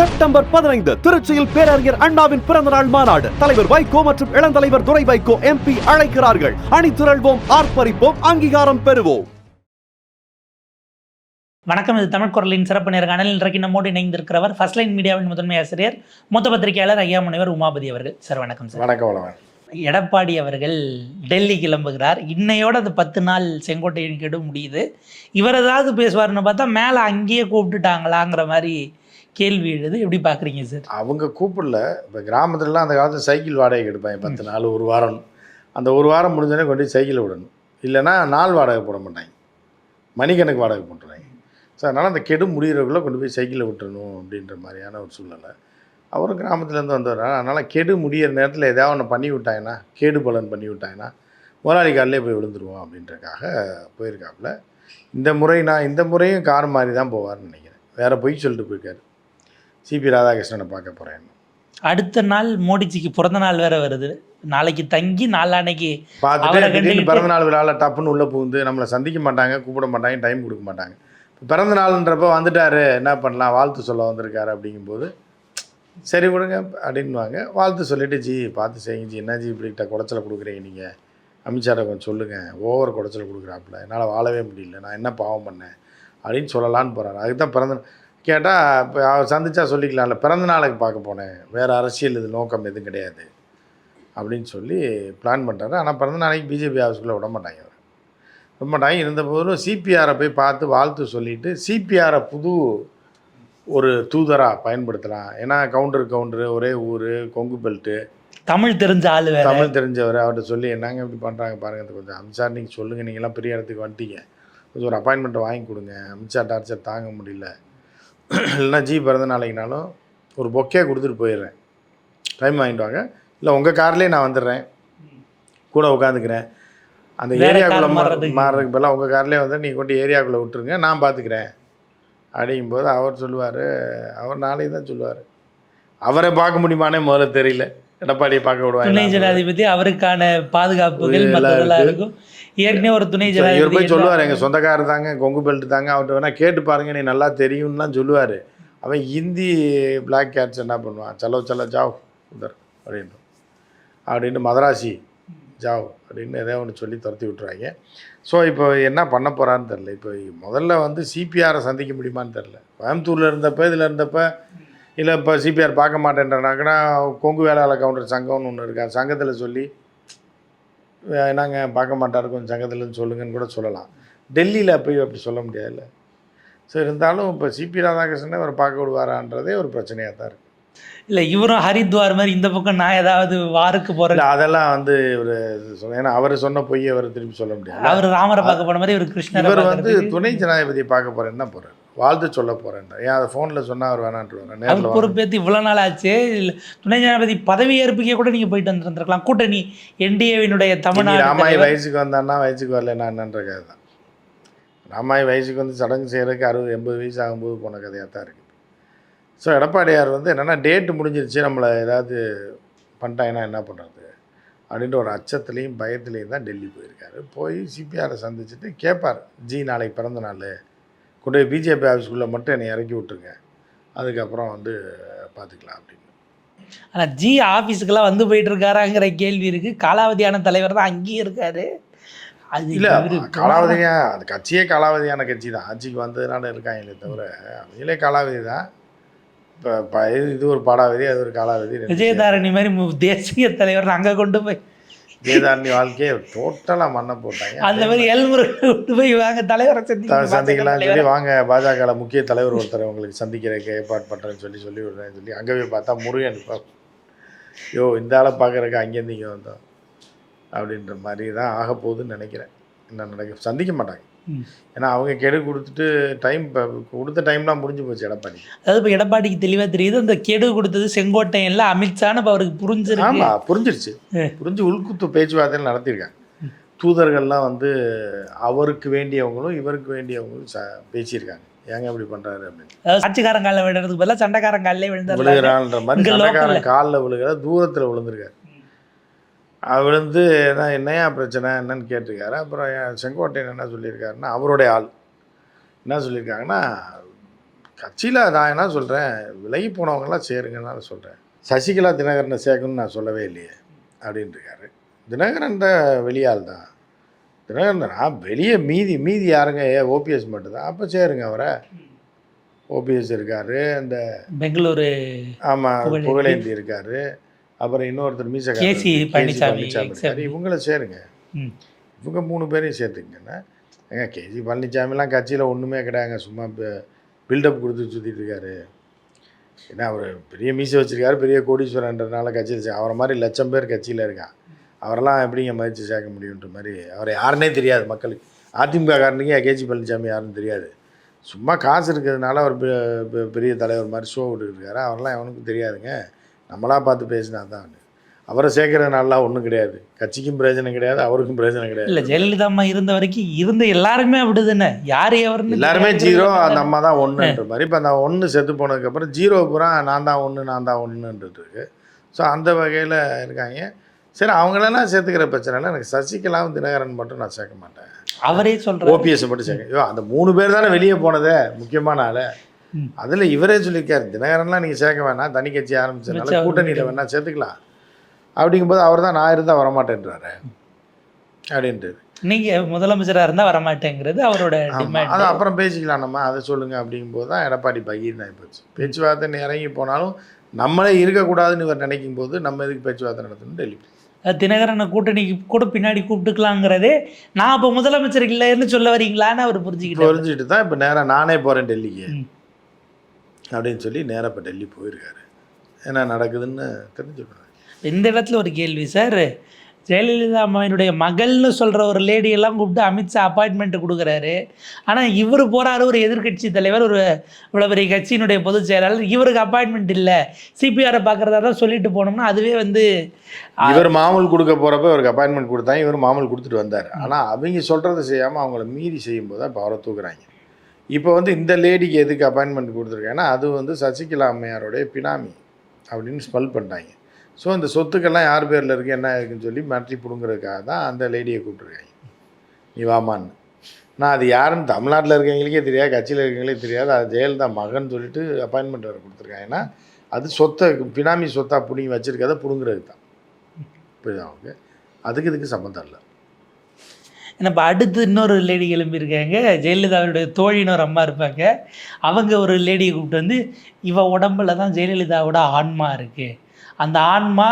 September பதினைந்து திருச்சியில் பேரறிஞர் அண்ணாவின் பிறந்த நாள் மாநாடு. தலைவர் வைகோ மற்றும் இளந்தலைவர் துரை வைகோ எம்பி அழைக்கிறார்கள். அணிதிரள்வோம் ஆர்ப்பரிப்போம் அங்கீகாரம் பெறுவோம். வணக்கம் இது தமிழ் குரலின் சிறப்பு நேர்காணல் இன்றைக்கு நம்மோடு இணைந்திருக்கிறவர் ஃபர்ஸ்ட் லைன் மீடியாவின் முதன்மை ஆசிரியர் மூத்த பத்திரிகையாளர் ஐயா முனைவர் உமாபதி அவர்கள். சார் வணக்கம் சார். வணக்கம் எடப்பாடி அவர்கள் டெல்லி கிளம்புகிறார். இன்னையோட அந்த பத்து நாள் செங்கோட்டையின் கெடு முடியுது. இவர் ஏதாவது பேசுவார்னு பார்த்தா மேலே அங்கேயே கூப்பிட்டுட்டாங்களாங்கிற மாதிரி கேள்வி எழுது. எப்படி பார்க்குறீங்க சார்? அவங்க கூப்பிடல. இப்போ கிராமத்துலலாம் அந்த காலத்தில் சைக்கிள் வாடகை எடுப்பாங்க. பத்து நாள் ஒரு வாரம். அந்த ஒரு வாரம் முடிஞ்சோடனே கொண்டு போய் சைக்கிளை விடணும். இல்லைன்னா நாள் வாடகை போட மாட்டாங்க. மணிக்கணக்கு வாடகை போட்டுறாங்க ஸோ அதனால் அந்த கெடு முடிகிறவர்களை கொண்டு போய் சைக்கிளை விட்டுறணும் அப்படின்ற மாதிரியான ஒரு சூழ்நிலை. அவரும் கிராமத்துலேருந்து வந்தவர். அதனால் கெடு முடியிற நேரத்தில் ஏதாவது ஒன்று பண்ணி விட்டாங்கன்னா கேடு பலன் பண்ணி விட்டாங்கன்னா முதலாளி காலிலே போய் விழுந்துருவோம் அப்படின்றக்காக போயிருக்காப்புல. இந்த முறை நான் இந்த முறையும் கார் மாதிரி தான் போவார்னு நினைக்கிறேன். வேறு பொய் சொல்லிட்டு போயிருக்காரு. சிபி ராதாகிருஷ்ணனை பார்க்க போகிறேன் அடுத்த நாள் மோடிஜிக்கு பிறந்த நாள் வேற வருது. நாளைக்கு தங்கி நாளான்னைக்கு பார்த்துட்டு பிறந்த நாள் விழாவில் டப்புன்னு உள்ளே புகுந்து நம்மளை சந்திக்க மாட்டாங்க கூப்பிட மாட்டாங்க டைம் கொடுக்க மாட்டாங்க. பிறந்த நாளுன்றப்ப வந்துட்டாரு என்ன பண்ணலாம் வாழ்த்து சொல்ல வந்திருக்காரு அப்படிங்கும்போது சரி விடுங்க அப்படின்வாங்க வாழ்த்து சொல்லிட்டு ஜி பார்த்து செய்யுங்க ஜி. என்ன ஜி இப்படிக்கிட்ட குடைச்சலை கொடுக்குறீங்க நீங்கள் அமித்ஷாரை கொஞ்சம் சொல்லுங்கள் ஓவர் குடைச்சல் கொடுக்குறாப்புல. என்னால் வாழவே முடியல. நான் என்ன பாவம் பண்ணேன்? அப்படின்னு சொல்லலான்னு போகிறாரு அதுக்கு தான் பிறந்த கேட்டால் இப்போ அவர் சந்திச்சா சொல்லிக்கலாம்ல பிறந்த நாளுக்கு பார்க்க போனேன். வேறு அரசியல் இது நோக்கம் எதுவும் கிடையாது. அப்படின்னு சொல்லி பிளான் பண்ணுறாரு ஆனால் பிறந்த நாளைக்கு பிஜேபி ஆஃபீஸ்க்குள்ளே விட மாட்டாங்க அவர். விட மாட்டாங்க இருந்தபோதும் சிபிஆரை போய் பார்த்து வாழ்த்து சொல்லிட்டு சிபிஆரை புது ஒரு தூதராக பயன்படுத்தலாம். ஏன்னா கவுண்டர் கவுண்டரு ஒரே ஊர் கொங்கு பெல்ட்டு தமிழ் தெரிஞ்ச ஆள் தமிழ் தெரிஞ்சவர். அவர்கிட்ட சொல்லி என்னங்க இப்படி பண்ணுறாங்க பாருங்க இது கொஞ்சம் அமித்ஷா நீங்கள் சொல்லுங்கள் நீங்களாம் பெரிய இடத்துக்கு வந்துட்டீங்க. கொஞ்சம் ஒரு அப்பாயின்மெண்ட்டை வாங்கி கொடுங்க. அமித்ஷா டார்ச்சர் தாங்க முடியல. இல்லைன்னா ஜி பிறந்த நாளைக்குனாலும் ஒரு பொக்கே கொடுத்துட்டு போயிடுறேன். டைம் வாங்கிட்டு வாங்க இல்லை உங்கள் கார்லேயே நான் வந்துடுறேன். கூட உட்காந்துக்கிறேன். அந்த ஏரியாக்குள்ளே மாறுறதுக்கு. பதிலாக உங்கள் கார்லேயே வந்து நீங்கள் கொண்டு ஏரியாக்குள்ளே விட்டுருங்க. நான் பார்த்துக்கிறேன் அப்படிங்கும்போது அவர் சொல்லுவார். அவர் நாளைக்கு தான் சொல்லுவார். அவரை பார்க்க முடியுமானே முதல்ல தெரியல. எடப்பாடியை பார்க்க துணை விடுவாங்க ஜனாதிபதி அவருக்கான பாதுகாப்புகள். இருக்கும். ஏற்கனவே ஒரு துணை இவர் போய் சொல்லுவார் எங்கள் சொந்தக்காரர் தாங்க கொங்கு பெல்ட் தாங்க அவர்கிட்ட வேணால் கேட்டு பாருங்க நீ நல்லா தெரியும்லாம் சொல்லுவார். அவன் ஹிந்தி பிளாக் கேட்ஸ் என்ன பண்ணுவான்? சலோ சலோ ஜாவ் உதர் அப்படின்னு அப்படின்னு மதராசி ஜாவ் அப்படின்னு ஏதோ ஒன்று சொல்லி துரத்தி விட்டுருவாங்க ஸோ இப்போ என்ன பண்ண போகிறான்னு தெரில இப்போ முதல்ல வந்து சிபிஆரை சந்திக்க முடியுமான்னு தெரில கோயம்புத்தூரில் இருந்தப்ப இதில் இருந்தப்ப இல்லை இப்போ சிபிஆர் பார்க்க மாட்டேன்றனாக்கனா கொங்கு வேளாளர் கவுண்டர் சங்கம்னு ஒன்று இருக்கா. சங்கத்தில் சொல்லி நாங்க பார்க்க மாட்டார் கொஞ்சம் சங்கத்துலன்னு சொல்லுங்கன்னு கூட சொல்லலாம். டெல்லியில் போய் அப்படி சொல்ல முடியாதுல்ல. ஸோ இருந்தாலும் இப்போ சிபி ராதாகிருஷ்ணனை அவர் பார்க்க விடுவாரான்றதே ஒரு பிரச்சனையாக தான் இருக்குது இல்ல இவரும் ஹரித்வார் மாதிரி இந்த பக்கம் நான் ஏதாவது வாருக்கு இல்லை அதெல்லாம் வந்து ஒரு ஏன்னா அவர் சொன்ன பொய் அவர் திருப்பி சொல்ல முடியாது அவர் ராமரை பார்க்க போன மாதிரி இவர் கிருஷ்ணரை இவர் வந்து துணை ஜனாதிபதியை பார்க்க போகிறேன்னு தான் போகிறார் வாழ்த்து சொல்ல போகிறேன் ஏன் அதை ஃபோனில் சொன்னால் அவர் வேணான்ட்டு நேரில் பொறுப்பேற்று இவ்வளவு நாள் ஆச்சு. துணை ஜனாதிபதி பதவி ஏற்புக்கே கூட நீங்க போயிட்டு வந்துருந்துருக்கலாம். கூட்டணி என்டிஏவினுடைய தமிழ்நாடு ராமாய். வயசுக்கு வந்தான்னா வயசுக்கு வரலன்னா என்னன்ற கதை தான் ராமாய் வயசுக்கு வந்து சடங்கு செய்கிறதுக்கு அறுபது எண்பது வயசு ஆகும்போது போன கதையாக தான் இருக்குது ஸோ எடப்பாடியார் வந்து என்னென்னா டேட்டு முடிஞ்சிருச்சு நம்மளை ஏதாவது பண்ணிட்டாங்கன்னா என்ன பண்ணுறது அப்படின்ற ஒரு அச்சத்துலேயும் பயத்துலேயும் தான் டெல்லி போயிருக்காரு. போய் சிபிஆரை சந்திச்சுட்டு கேட்பார் ஜி நாளைக்கு பிறந்த நாள். கொண்டு போய் பிஜேபி ஆஃபீஸ்க்குள்ளே மட்டும் என்னை இறக்கி விட்ருங்க அதுக்கப்புறம் வந்து பார்த்துக்கலாம் அப்படின்னு. ஆனா ஜி ஆபீஸுக்கெல்லாம் வந்து போயிட்டு இருக்காராங்கிற கேள்வி இருக்கு. காலாவதியான தலைவர் தான் அங்கேயே இருக்காரு. அது இல்லை காலாவதியா அது கட்சியே காலாவதியான கட்சி தான் ஆட்சிக்கு வந்ததுனால இருக்காங்களே தவிர அவங்களே காலாவதி தான் இப்போ இது ஒரு பாடாவதி அது ஒரு காலாவதி விஜயதாரணி மாதிரி தேசிய தலைவர் அங்க கொண்டு போய் ஜெயதாரணி வாழ்க்கையை டோட்டலாக மண்ணை போட்டாங்க. அந்த மாதிரி எல்முருகன் போய் வாங்க தலைவரை த- சந்திக்க சந்திக்கலாம்னு சொல்லி வாங்க பாஜக முக்கிய தலைவர் ஒருத்தர் உங்களுக்கு சந்திக்கிறதுக்கு ஏற்பாடு பண்ணுறேன்னு சொல்லி சொல்லி விடுறேன்னு சொல்லி அங்கே போய் பார்த்தா முருகன் யோ இந்த ஆளை பார்க்குறக்கு அங்கேருந்து இங்கே வந்தோம். அப்படின்ற மாதிரி தான் ஆக போகுதுன்னு நினைக்கிறேன். என்ன நடக்க சந்திக்க மாட்டாங்க. ஏன்னா அவங்க கெடு கொடுத்துட்டு டைம் கொடுத்த டைம்லாம் முடிஞ்சு போச்சு எடப்பாடி. அதாவது இப்போ எடப்பாடிக்கு தெளிவா தெரியுது அந்த கெடு கொடுத்தது செங்கோட்டையன்ல அமித்ஷான்னு இப்போ அவருக்கு புரிஞ்சிருக்கு. ஆமாம் புரிஞ்சிருச்சு. புரிஞ்சு உள்குத்து பேச்சுவார்த்தைகள் நடத்தியிருக்காங்க. தூதர்கள்லாம் வந்து அவருக்கு வேண்டியவங்களும் இவருக்கு வேண்டியவங்களும் பேசியிருக்காங்க. ஏங்க இப்படி பண்ணுறாரு அப்படின்னு. அதாவது சாட்சிக்காரன் காலில் விழுறதுக்கு பதிலாக சண்டைக்காரன் காலிலே விழுந்தாரு விழுகிறான்ற மாதிரி சண்டைக்காரன். காலில் விழுகிற தூரத்தில் விழுந்திருக்காரு. விழுந்து என்ன என்னையா பிரச்சனை? என்னன்னு கேட்டிருக்காரு. அப்புறம் என் செங்கோட்டையன் என்ன சொல்லியிருக்காருன்னா அவருடைய ஆள். என்ன சொல்லியிருக்காங்கன்னா கட்சியில் நான் என்ன சொல்கிறேன் விலகி போனவங்களாம் சேருங்கன்னு நான் சொல்கிறேன் சசிகலா தினகரனை சேர்க்கணும்னு நான் சொல்லவே இல்லையே அப்படின்னு இருக்காரு தினகரன் வெளியாள் தான். தினகரன் நான் வெளியே மீதி மீதி யாருங்க? ஏ ஓபிஎஸ் மட்டும்தான். அப்போ சேருங்க அவரை. ஓபிஎஸ் இருக்கார். அந்த பெங்களூரு ஆமாம். புகழேந்தி இருக்கார். அப்புறம் இன்னொருத்தர் மீச கேசி பழனிசாமி, இருக்காரு இவங்கள சேருங்க. இவங்க மூணு பேரையும் சேர்த்துக்கங்கன்னா ஏங்க கேஜி பழனிசாமிலாம் கட்சியில் ஒன்றுமே கிடையாதுங்க. சும்மா பில்டப் கொடுத்து சுற்றிட்டு இருக்காரு. ஏன்னா அவர் பெரிய மீசை வச்சிருக்காரு பெரிய கோடீஸ்வரன்றதுனால கட்சியில் சே- அவரை மாதிரி லட்சம் பேர் கட்சியில் இருக்கான். அவரெல்லாம் எப்படிங்க மதித்து சேர்க்க முடியுன்ற மாதிரி அவரை யாருன்னே தெரியாது மக்களுக்கு. அதிமுக காரனுக்கு கேஜி பழனிசாமி யாருன்னு தெரியாது. சும்மா காசு இருக்கிறதுனால அவர் பெரிய தலைவர் மாதிரி ஷோ விட்டுருக்காரு அவரெல்லாம் எவனுக்கும் தெரியாதுங்க. நம்மளா பார்த்து பேசினா தான் அவரை சேர்க்கறதுனாலாம் ஒன்றும் கிடையாது. கட்சிக்கும் பிரயோஜனம் கிடையாது அவருக்கும் பிரயோஜனம் கிடையாது. இல்ல ஜெயலலிதா அம்மா இருந்த வரைக்கும் இருந்த எல்லாருமே அப்படிதானே? யார் எவருன்னு எல்லாருமே. ஜீரோ அந்த அம்மா தான் ஒன்றுன்ற மாதிரி. இப்போ அந்த ஒன்று செத்து போனதுக்கப்புறம் ஜீரோ பூரா நான் தான் ஒன்று நான் தான் ஒன்றுன்றது இருக்கு. ஸோ அந்த வகையில் இருக்காங்க. சரி அவங்களெல்லாம் சேர்த்துக்கிற பிரச்சனை இல்லை எனக்கு சசிகலாவும் தினகரன் மட்டும் நான் சேர்க்க மாட்டேன். அவரே சொல்றாரு. ஓபிஎஸ் மட்டும் சேர்க்க ஐயோ அந்த மூணு பேர் தானே வெளியே போனதே முக்கியமான ஆளு. அதில் இவரே சொல்லியிருக்காரு தினகரன்லாம் நீங்கள் சேர்க்க வேணாம் தனி கட்சி ஆரம்பிச்சதுனால கூட்டணியில் வேணா சேர்த்துக்கலாம். அப்படிங்கும்போது அவர் தான் நான் இருந்தால் வரமாட்டேன்றாரு. அப்படின்ட்டு. நீங்க முதலமைச்சரா இருந்தா வரமாட்டேங்கிறது அவரோட அது அப்புறம் பேசிக்கலாம் நம்ம அதை சொல்லுங்க அப்படிங்கும்போது தான் எடப்பாடி பகீர்னு ஆகிப்போச்சு பேச்சுவார்த்தை இறங்கி போனாலும் நம்மளே இருக்கக்கூடாதுன்னு இவர் நினைக்கும் போது நம்ம எதுக்கு பேச்சுவார்த்தை நடத்தணும் டெல்லி. தினகரனை கூட்டணிக்கு கூட பின்னாடி கூப்பிட்டுக்கலாங்கிறதே நான் அப்போ முதலமைச்சர் இல்லைன்னு சொல்ல வரீங்களான்னு அவர் புரிஞ்சுக்கிட்டாரு. புரிஞ்சுட்டு தான் இப்போ நேராக நானே போகிறேன் டெல்லிக்கு. அப்படின்னு சொல்லி நேராக இப்போ டெல்லி போயிருக்காரு. என்ன நடக்குதுன்னு தெரிஞ்சுக்கணும். இந்த இடத்துல ஒரு கேள்வி சார். ஜெயலலிதா அம்மாவினுடைய மகள்னு சொல்கிற ஒரு லேடி எல்லாம் கூப்பிட்டு அமித்ஷா அப்பாயின்மெண்ட் கொடுக்குறாரு. ஆனால் இவர் போகிறாரு ஒரு எதிர்க்கட்சி தலைவர் ஒரு இவ்வளோ பெரிய கட்சியினுடைய பொதுச் செயலாளர். இவருக்கு அப்பாயின்மெண்ட் இல்லை. சிபிஆரை பார்க்குறதா தான் சொல்லிட்டு போனோம்னா அதுவே வந்து இவர் மாமூல் கொடுக்க போகிறப்ப இவருக்கு அப்பாயின்மெண்ட் கொடுத்தாங்க இவர் மாமூல் கொடுத்துட்டு வந்தார். ஆனால் அவங்க சொல்கிறத செய்யாமல் அவங்கள மீறி செய்யும்போது தான் இப்போ அவரை தூக்குறாங்க. இப்போ வந்து இந்த லேடிக்கு எதுக்கு அப்பாயின்மெண்ட் கொடுத்துருக்காங்கன்னா அது வந்து சசிகலா அம்மையாருடைய பினாமி அப்படின்னு ஸ்பெல் பண்ணிட்டாங்க. ஸோ இந்த சொத்துக்கெல்லாம் யார் பேரில் இருக்குது என்ன இருக்குன்னு சொல்லி மாற்றி பிடுங்குறதுக்காக தான் அந்த லேடியை கூப்பிட்ருக்காங்க நீ வாமான்னு. நான் அது யாருன்னு தமிழ்நாட்டில் இருக்கவங்களுக்கே தெரியாது கட்சியில் இருக்கவங்களே தெரியாது. அது ஜெயலலிதா மகன் சொல்லிட்டு அப்பாயின்மெண்ட் வேறு கொடுத்துருக்காங்க. ஏன்னா அது சொத்தை பினாமி சொத்தாக பிடிங்கி வச்சுருக்கதை பிடுங்குறது தான். புரியுதா அவங்க அதுக்கு இதுக்கு சம்மந்தம் இல்லை. ஏன்னா இப்போ அடுத்து இன்னொரு லேடி கிளம்பியிருக்காங்க. ஜெயலலிதாவுடைய தோழின்னு ஒரு அம்மா இருப்பாங்க. அவங்க ஒரு லேடியை கூப்பிட்டு வந்து இவ உடம்புல தான் ஜெயலலிதாவோட ஆன்மா இருக்குது அந்த ஆன்மா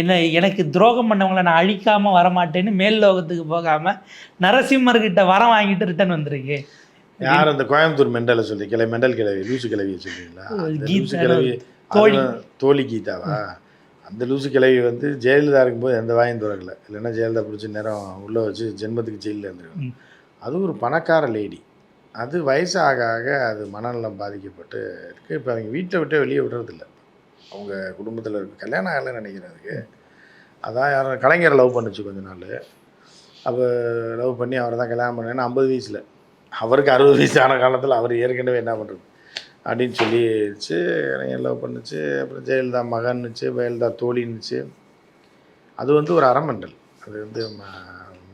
என்ன எனக்கு துரோகம் பண்ணவங்கள நான் அழிக்காமல் வரமாட்டேன்னு மேல் லோகத்துக்கு போகாமல் நரசிம்மர்கிட்ட வரம் வாங்கிட்டு ரிட்டர்ன் வந்திருக்கு. யார் அந்த கோயம்புத்தூர் மெண்டலை சொல்லி கிளை மெண்டல் கிளவி லூசு கிளவியை சொல்றீங்களா லூசு கிளவி தோழி. தோழி கீதாவா? அந்த லூசு கிளவி வந்து ஜெயலலிதா இருக்கும்போது எந்த வாயும் திறக்கல. இல்லைன்னா ஜெயலலிதா பிடிச்ச நேரம் உள்ளே வச்சு ஜென்மத்துக்கு ஜெயிலில் இருந்திருக்கும். அது ஒரு பணக்கார லேடி. அது வயசு ஆக ஆக அது மனநலம் பாதிக்கப்பட்டு இருக்கு. இப்போ அவங்க வீட்டை விட்டு வெளியே விடுறதில்ல. அவங்க குடும்பத்தில் இருக்கு. கல்யாணம் ஆகலைன்னு நினைக்கிறேன் அதுக்கு. அதான் யாரும் கலைஞரை லவ் பண்ணுச்சு கொஞ்ச நாள். அப்போ லவ் பண்ணி அவரை தான் கல்யாணம் பண்ணேன்னா ஐம்பது வயசில். அவருக்கு அறுபது வயசு ஆன காலத்தில் அவர் ஏற்கனவே என்ன பண்ணுறது அப்படின்னு சொல்லிடுச்சு கலைஞர் லவ் பண்ணுச்சு? அப்புறம் ஜெயலலிதா மகன்னுச்சு ஜெயலலிதா தோழின்னுச்சு அது வந்து ஒரு அறமண்டல் அது வந்து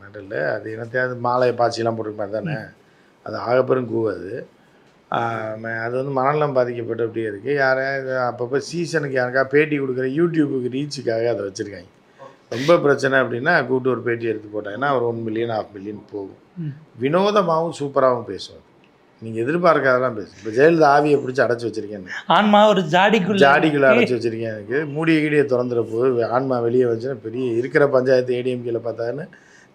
மெடல் அது என்னத்தையாவது மாலையை பாய்ச்சிலாம் போட்டிருப்பாரு தானே. அது ஆகப்பெரும் கூ அது. வந்து மனநலம் பாதிக்கப்பட்டு அப்படியே இருக்குது யாரையாவது அப்பப்போ சீசனுக்கு யாருக்கா பேட்டி கொடுக்குற யூடியூபுக்கு ரீச்சுக்காக அதை வச்சுருக்காங்க. ரொம்ப பிரச்சனை அப்படின்னா கூப்பிட்டு ஒரு பேட்டி எடுத்து போட்டாங்கன்னா ஒரு ஒன் மில்லியன் ஹாஃப் மில்லியன் போகும். வினோதமாகவும் சூப்பராகவும் பேசுவார் நீங்கள் எதிர்பார்க்காதெல்லாம் பேசும் இப்போ ஜெயலலிதா ஆவியை பிடிச்சி அடைச்சி வச்சிருக்கேன் ஆன்மா ஒரு ஜாடிக்குள்ள ஜாடிக்குள்ளே அடைச்சி வச்சிருக்கேன் எனக்கு. மூடிய கீடியை திறந்துற போது ஆன்மா வெளியே வச்சுன்னா பெரிய இருக்கிற பஞ்சாயத்து ஏடிஎம்கேல பார்த்தான்னு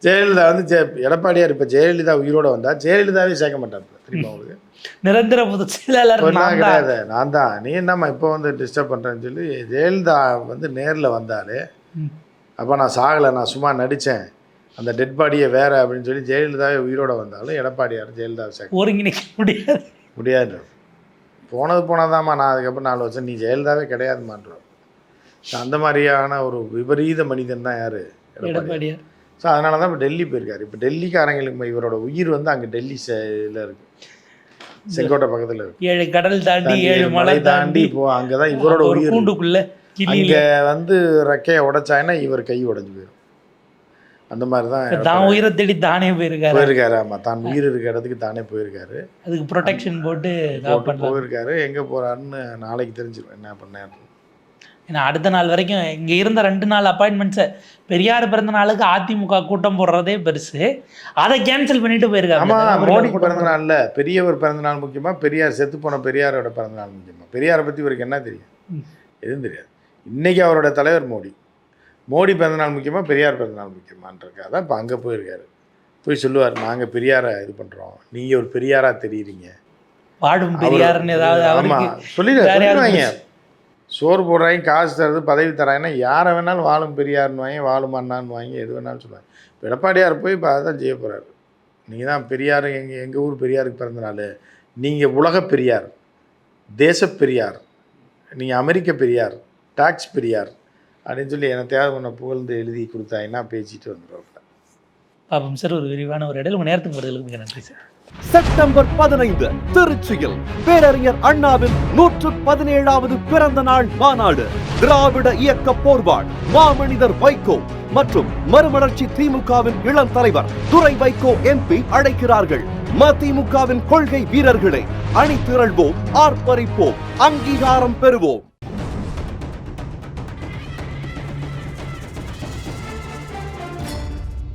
ஜெயலலிதா வந்து ஜெ எடப்பாடியார் இப்போ ஜெயலலிதா உயிரோட வந்தா ஜெயலலிதாவே சேர்க்க மாட்டார் திரும்ப அவங்களுக்கு நிரந்தர பொதுச் செயலாளர் நான். கிடையாது. நான் தான். நீ என்னம்மா இப்போ வந்து டிஸ்டர்ப் பண்ணுறேன்னு சொல்லி ஜெயலலிதா வந்து நேரில் வந்தாலே ம். அப்போ நான் சாகலை. நான் சும்மா நடித்தேன் அந்த டெட் பாடியை வேற அப்படின்னு சொல்லி ஜெயலலிதாவே உயிரோட வந்தாலும் எடப்பாடியார் ஜெயலலிதாவை சேர்க்க ஒருங்கிணைக்க முடியாது. முடியாது. போனது போனதாம்மா நான் அதுக்கப்புறம் நாலு வருஷம் நீ ஜெயலலிதாவே கிடையாது மாட்டோம் அந்த மாதிரியான ஒரு விபரீத மனிதன் தான் யார்? எடப்பாடி எடப்பாடியார். ஸோ அதனால தான் இப்போ டெல்லி போயிருக்காரு. இப்போ டெல்லிக்காரங்களுக்கு இவரோட உயிர் வந்து அங்கே டெல்லி இதில் இருக்கு. செங்கோட்டை பக்கத்தில் இருக்கு. ஏழு கடல் தாண்டி ஏழு மலை தாண்டி இப்போ அங்கே தான் இவரோட உயிர் கூண்டுக்குள்ள அங்கே வந்து ரெக்கையை உடைச்சாங்கன்னா இவர் கை உடைஞ்சு போயிடும் அந்த மாதிரி தான் தான் உயிரை தேடி தானே போயிருக்காரு. போயிருக்காரு ஆமாம் தான் உயிர் இருக்க இடத்துக்கு தானே போயிருக்காரு. அதுக்கு ப்ரொடெக்ஷன் போட்டு போயிருக்காரு. எங்கே போகிறாருன்னு நாளைக்கு தெரிஞ்சிடும் என்ன பண்ணேன் ஏன்னா அடுத்த நாள் வரைக்கும் இங்கே இருந்த ரெண்டு நாள் அப்பாயின்மெண்ட்ஸை பெரியார் பிறந்த நாளுக்கு அதிமுக கூட்டம் போடுறதே பெருசு. அதை கேன்சல் பண்ணிட்டு போயிருக்காங்க ஆமாம் மோடிக்கு பிறந்த நாள்ல பெரியவர் பிறந்த நாள் முக்கியமா பெரியார் செத்து போன பெரியாரோட பிறந்த நாள் முக்கியமா. பெரியாரை பற்றி இவருக்கு என்ன தெரியும். எதுவும் தெரியாது. இன்னைக்கு அவரோட தலைவர் மோடி. மோடி பிறந்த நாள் முக்கியமா பெரியார் பிறந்த நாள் முக்கியமான்றக்கா தான் இப்போ அங்கே போயிருக்காரு. போய் சொல்லுவார் நாங்கள் பெரியாரை இது பண்ணுறோம் நீங்கள் ஒரு பெரியாரா தெரியுறீங்க. வாடும் பெரியார்னு ஏதாவது ஆமாம் சொல்லிடுவாங்க. சோறு போடுறாங்க காசு தருது பதவி தராங்கன்னா யாரை வேணாலும் வாழும் பெரியார்னு வாங்கி வாழும் அண்ணான்னு வாங்கி எது வேணாலும் சொல்லுவாங்க இப்ப எடப்பாடியார் போய் இப்போ அதான் செய்ய போகிறாரு நீங்கள் தான் பெரியார் எங்கள் எங்கள் ஊர் பெரியாருக்கு பிறந்த நாள் நீங்கள் உலக பெரியார் தேச பெரியார் நீங்கள் அமெரிக்க பெரியார் டாக்ஸ் பெரியார் அப்படின்னு சொல்லி எனக்கு தேவை பண்ண புகழ்ந்து எழுதி கொடுத்தாங்கன்னா பேசிட்டு வந்துடுவாங்க பாப்போம் சார் ஒரு விரிவான ஒரு இடையில உங்க நேரத்துக்கு வருதலுக்கு மிக நன்றி சார். செப்டம்பர் பதினைந்து திருச்சியில் பேரறிஞர் அண்ணாவின் நூற்று பதினேழாவது பிறந்த நாள் மாநாடு திராவிட இயக்க போர்வாள் மாமனிதர் வைகோ மற்றும் மறுமலர்ச்சி திமுகவின் இளம் தலைவர் துரை வைகோ எம்பி அழைக்கிறார்கள். மதிமுகவின் கொள்கை வீரர்களை அணி திரள்வோம் ஆர்ப்பரிப்போம் அங்கீகாரம் பெறுவோம்.